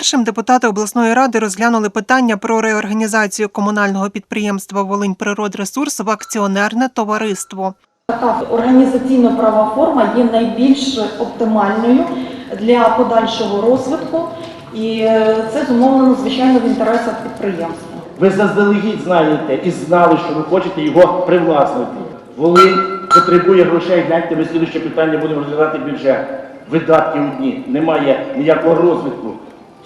Першим депутати обласної ради розглянули питання про реорганізацію комунального підприємства Волиньприродресурс в акціонерне товариство. Така організаційно-права форма є найбільш оптимальною для подальшого розвитку, і е, це зумовлено, звичайно, в інтересах підприємства. Ви заздалегідь знаєте і знали, що ви хочете його привласнити. Волинь потребує грошей. Гляньте, ми слідуще питання будемо розглядати бюджет. Видатки одні. Немає ніякого розвитку.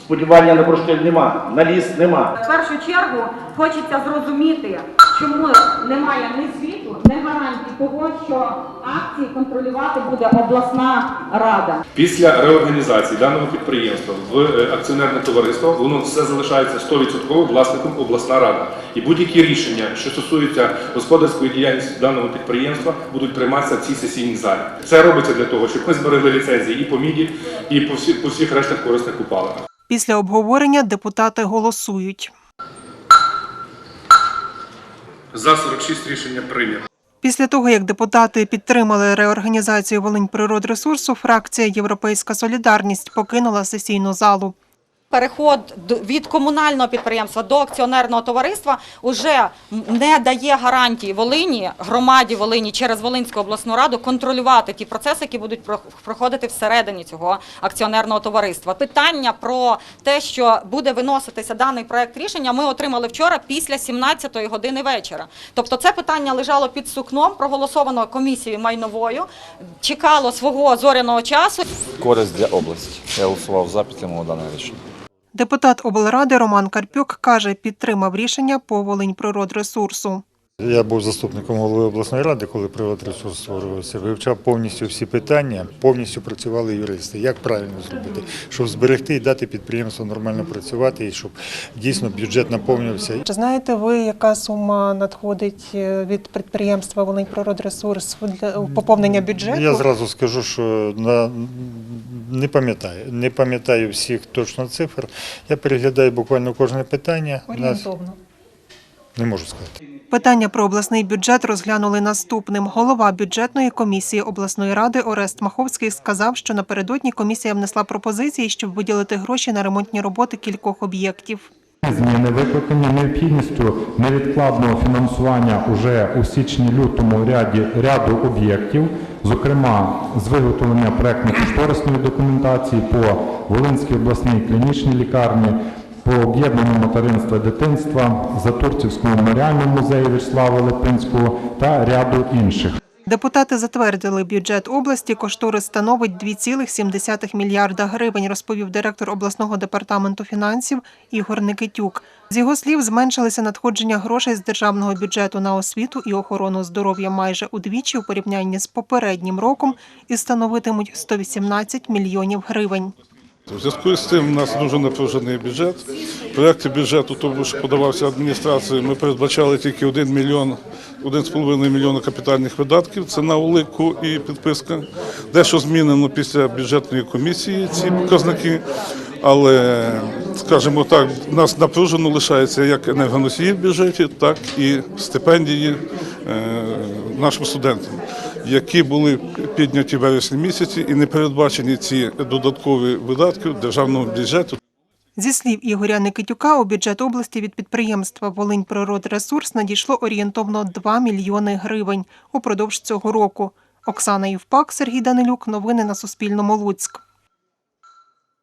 Сподівання на бурштин нема, на ліс нема. В першу чергу хочеться зрозуміти, чому немає ні звіту, ні гарантій того, що акції контролювати буде обласна рада. Після реорганізації даного підприємства в е, акціонерне товариство воно все залишається 100% власником обласна рада. І будь-які рішення, що стосуються господарської діяльності даного підприємства, будуть прийматися в цій сесійній залі. Це робиться для того, щоб ми зберегли ліцензії і по міді, і по всіх по всіх рештах корисних купалинах. Після обговорення депутати голосують. За 46 рішення прийнято. Після того, як депутати підтримали реорганізацію Волинь природресурсу, фракція Європейська Солідарність покинула сесійну залу. Переход від комунального підприємства до акціонерного товариства уже не дає гарантії Волині, громаді Волині через Волинську обласну раду контролювати ті процеси, які будуть про- проходити всередині цього акціонерного товариства. Питання про те, що буде виноситися даний проект рішення, ми отримали вчора після 17-ї години вечора. Тобто це питання лежало під сукном, проголосовано комісією майновою, чекало свого зоряного часу. користь для області. Я голосував за підтримував дане рішення. Депутат облради Роман Карпюк каже, підтримав рішення по Волиньприродресурсу. Я був заступником голови обласної ради, коли приватресурс створювався. Вивчав повністю всі питання, повністю працювали юристи. Як правильно зробити, щоб зберегти і дати підприємству нормально працювати, і щоб дійсно бюджет наповнювався. Чи знаєте ви, яка сума надходить е, від підприємства Волинь Волиньприродресурс для поповнення бюджету? Я зразу скажу, що на не пам'ятаю, не пам'ятаю всіх точно цифр. Я переглядаю буквально кожне питання. Орієнтовно. не можу сказати. Питання про обласний бюджет розглянули наступним. Голова бюджетної комісії обласної ради Орест Маховський сказав, що напередодні комісія внесла пропозиції, щоб виділити гроші на ремонтні роботи кількох об'єктів. Зміни викликані необхідністю невідкладного фінансування уже у січні-лютому ряду об'єктів, зокрема з виготовлення проектно-кошторисної документації по Волинській обласній клінічній лікарні, по об'єднанню материнства дитинства, Затурцівському меморіальному музею Вячеслава Липинського та ряду інших. Депутати затвердили бюджет області. Кошторис становить 2,7 мільярда гривень, розповів директор обласного департаменту фінансів Ігор Никитюк. З його слів, зменшилися надходження грошей з державного бюджету на освіту і охорону здоров'я майже удвічі у порівнянні з попереднім роком і становитимуть 118 мільйонів гривень. У зв'язку з цим у нас дуже напружений бюджет. Проєкті бюджету, тому що подавався адміністрацією, ми передбачали тільки 1 мільйон, 1,5 мільйона капітальних видатків. Це на улику і підписка. Дещо змінено після бюджетної комісії ці показники. Але, скажімо так, нас напружено лишається як енергоносії в бюджеті, так і стипендії е, нашим студентам, які були підняті в вересні місяці і не передбачені ці додаткові видатки державного бюджету. Зі слів Ігоря Никитюка, у бюджет області від підприємства «Волиньприродресурс» надійшло орієнтовно 2 мільйони гривень упродовж цього року. Оксана Євпак, Сергій Данилюк. Новини на Суспільному. Луцьк.